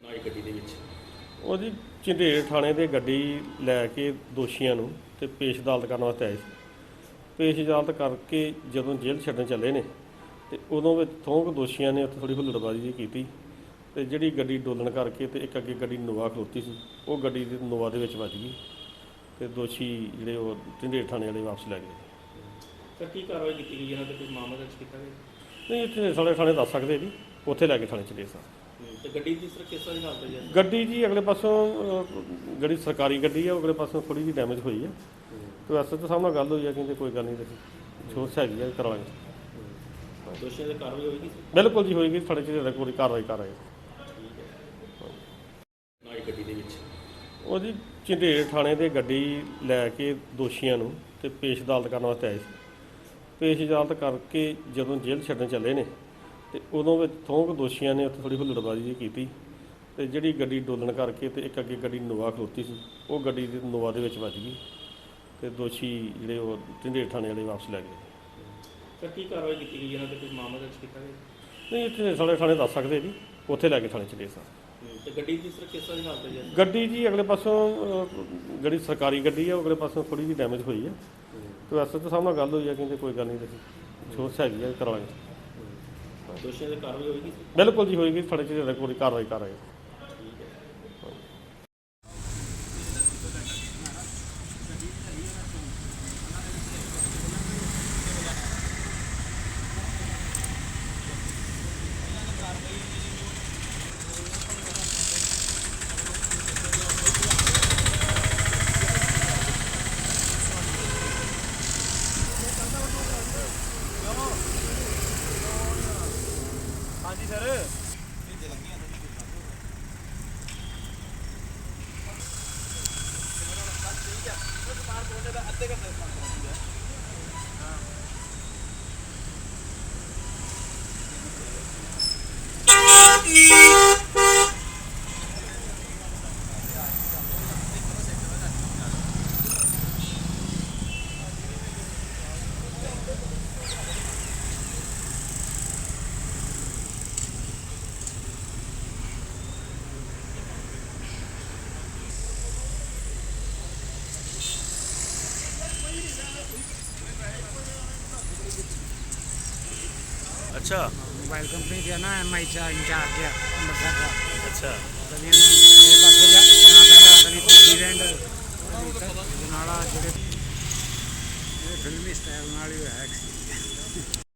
ਨਾਈ ਗੱਡੀ ਦੇ ਵਿੱਚ? ਉਹਦੀ ਝੰਡੇਰ ਥਾਣੇ ਦੇ ਗੱਡੀ ਲੈ ਕੇ ਦੋਸ਼ੀਆਂ ਨੂੰ ਤੇ ਪੇਸ਼ ਅਦਾਲਤ ਕਰਨ ਵਾਸਤੇ ਆਏ ਸੀ। ਪੇਸ਼ ਅਦਾਲਤ ਕਰਕੇ ਜਦੋਂ ਜੇਲ੍ਹ ਛੱਡਣ ਚੱਲੇ ਨੇ ਤੇ ਉਦੋਂ ਵਿੱਚ ਥੋਂਕ ਦੋਸ਼ੀਆਂ ਨੇ ਉੱਥੇ ਥੋੜੀ ਹੁੱਲੜਬਾਜ਼ੀ ਜਿਹੀ ਕੀਤੀ ਤੇ ਜਿਹੜੀ ਗੱਡੀ ਡੋਲਣ ਕਰਕੇ ਤੇ ਇੱਕ ਅੱਗੇ ਗੱਡੀ ਨੋਵਾ ਖਲੋਤੀ ਸੀ ਉਹ ਗੱਡੀ ਦੇ ਨੋਵਾ ਦੇ ਵਿੱਚ ਵੱਜ ਗਈ ਤੇ ਦੋਸ਼ੀ ਜਿਹੜੇ ਉਹ ਝੰਡੇਰ ਥਾਣੇ ਵਾਲੇ ਵਾਪਸ ਲੈ ਗਏ। ਸਰ ਕੀ ਕਾਰਵਾਈ ਕੀਤੀ ਗਈ? ਇਹਨਾਂ ਤੇ ਕੋਈ ਮਾਮਲਾ ਦਰਜ ਕੀਤਾ ਗਿਆ? ਨਹੀਂ ਇੱਥੇ ਸਾਡੇ ਥਾਣੇ ਦੱਸ ਸਕਦੇ ਜੀ ਉੱਥੇ ਲੈ ਕੇ ਥਾਣੇ ਚਲੇ ਸਾਂ ਤੇ ਗੱਡੀ ਦੀ ਸਰ ਕਿਸ ਤਰ੍ਹਾਂ ਦੀ ਹਾਲਤ ਹੈ ਜੀ? ਗੱਡੀ ਜੀ ਅਗਲੇ ਪਾਸੋਂ ਅਹ, ਜਿਹੜੀ ਸਰਕਾਰੀ ਗੱਡੀ ਹੈ ਉਹ ਅਗਲੇ ਪਾਸੋਂ ਥੋੜੀ ਜਿਹੀ ਡੈਮੇਜ ਹੋਈ ਹੈ ਤੇ ਵੈਸੇ ਤਾਂ ਸਾਹਮਣੇ ਗੱਲ ਹੋਈ ਹੈ ਕਹਿੰਦੇ ਕੋਈ ਗੱਲ ਨਹੀਂ ਦੇਖੀ ਛੋਟ ਹੈਗੀ ਹੈ ਕਰਾ ਲਾਂਗੇ ਦੋਸ਼ੀਆਂ ਦੇ ਕਾਰਵਾਈ ਹੋਏਗੀ ਬਿਲਕੁਲ ਜੀ ਹੋਏਗੀ ਸਾਡੇ ਜਿਹੜੇ ਕੋਈ ਕਾਰਵਾਈ ਕਰ ਰਹੇ ਨਾਈ ਗੱਡੀ ਦੇ ਵਿੱਚ? ਉਹਦੀ ਝੰਡੇਰ ਥਾਣੇ ਦੇ ਗੱਡੀ ਲੈ ਕੇ ਦੋਸ਼ੀਆਂ ਨੂੰ ਤੇ ਪੇਸ਼ ਅਦਾਲਤ ਕਰਨ ਵਾਸਤੇ ਆਏ ਸੀ। ਪੇਸ਼ ਅਦਾਲਤ ਕਰਕੇ ਜਦੋਂ ਜੇਲ੍ਹ ਛੱਡਣ ਚੱਲੇ ਨੇ ਤੇ ਉਦੋਂ ਵਿੱਚ ਥੋਂਕ ਦੋਸ਼ੀਆਂ ਨੇ ਉੱਥੇ ਥੋੜੀ ਹੁੱਲੜਬਾਜ਼ੀ ਜਿਹੀ ਕੀਤੀ ਤੇ ਜਿਹੜੀ ਗੱਡੀ ਡੋਲਣ ਕਰਕੇ ਤੇ ਇੱਕ ਅੱਗੇ ਗੱਡੀ ਨੋਵਾ ਖਲੋਤੀ ਸੀ ਉਹ ਗੱਡੀ ਦੇ ਨੋਵਾ ਦੇ ਵਿੱਚ ਵੱਜ ਗਈ ਤੇ ਦੋਸ਼ੀ ਜਿਹੜੇ ਉਹ ਝੰਡੇਰ ਥਾਣੇ ਵਾਲੇ ਵਾਪਸ ਲੈ ਗਏ। ਸਰ ਕੀ ਕਾਰਵਾਈ ਕੀਤੀ ਗਈ? ਇਹਨਾਂ ਤੇ ਕੋਈ ਮਾਮਲਾ ਦਰਜ ਕੀਤਾ ਗਿਆ? ਨਹੀਂ ਇੱਥੇ ਸਾਡੇ ਥਾਣੇ ਦੱਸ ਸਕਦੇ ਜੀ ਉੱਥੇ ਲੈ ਕੇ ਥਾਣੇ ਚਲੇ ਸਾਂ ਤੇ ਗੱਡੀ ਦੀ ਸਰ ਕਿਸ ਤਰ੍ਹਾਂ ਦੀ ਹਾਲਤ ਹੈ? ਜੀ ਗੱਡੀ ਜੀ ਅਗਲੇ ਪਾਸੋਂ ਅਹ, ਜਿਹੜੀ ਸਰਕਾਰੀ ਗੱਡੀ ਹੈ ਉਹ ਅਗਲੇ ਪਾਸੋਂ ਥੋੜੀ ਜਿਹੀ ਡੈਮੇਜ ਹੋਈ ਹੈ। ਤੇ ਵੈਸੇ ਤਾਂ ਸਾਹਮਣੇ ਗੱਲ ਹੋਈ ਹੈ ਕਹਿੰਦੇ ਕੋਈ ਗੱਲ ਨਹੀਂ ਦੇਖੀ। ਛੋਟ ਹੈਗੀ ਹੈ ਕਰਾ ਲਾਂਗੇ ਦੋਸ਼ੀਆਂ ਦੇ ਕਾਰਵਾਈ ਹੋਏਗੀ? ਬਿਲਕੁਲ ਜੀ ਹੋਏਗੀ ਸਾਡੇ ਜਿਹੜੇ ਕੋਈ ਕਾਰਵਾਈ ਕਰ ਰਹੇ। ਹਾਂਜੀ ਸਰ। ਅੱਧੇ ਘੰਟੇ ਦਾ ਅੱਛਾ। ਮੋਬਾਈਲ ਕੰਪਨੀ ਦੇ ਨਾ ਐਮਆਈ ਚਾ ਇੰਚਾਰਜ ਆ ਅੰਮ੍ਰਿਤਸਰ ਦਾ। ਅੱਛਾ। ਕਦੀ ਇਹਨੂੰ ਇਹ ਪਾਸੇ ਜਾ ਜਾਣਾ ਪੈਂਦਾ ਕਦੀ ਤੁੱਕੀ ਰੈਂਡ ਜਨਾਲਾ ਜਿਹੜੇ ਫਿਲਮੀ ਸਟਾਈਲ ਨਾਲ ਹੀ ਹੋਇਆ ਐਕਸੀਡੈਂਟ